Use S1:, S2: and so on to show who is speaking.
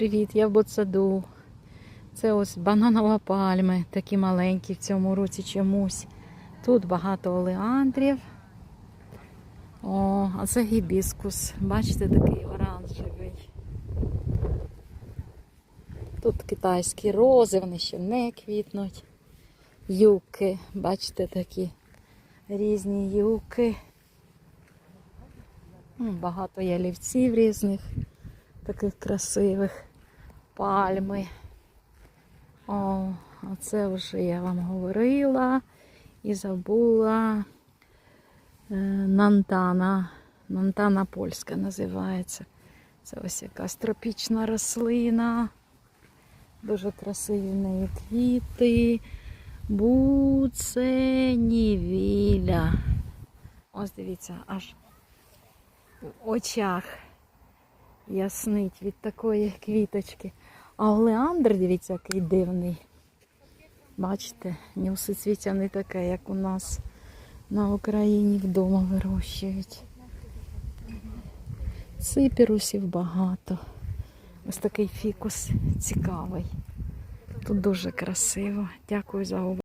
S1: Привіт, я в ботсаду. Це ось бананова пальми, такі маленькі в цьому році чомусь. Тут багато олеандрів. О, а це гібіскус. Бачите, такий оранжевий. Тут китайські рози, вони ще не квітнуть. Юки, бачите, такі різні юки. Багато ялівців різних, таких красивих, пальми. О, а це вже я вам говорила і забула. Е, Нантана. Нантана польська називається. Це ось якась тропічна рослина. Дуже красиві в неї квіти. Буценівіля. Ось дивіться, аж в очах яснить від такої квіточки. А олеандр, дивіться, який дивний. Бачите, не всецвіття не таке, як у нас на Україні вдома вирощують. Ципірусів багато. Ось такий фікус цікавий. Тут дуже красиво. Дякую за увагу.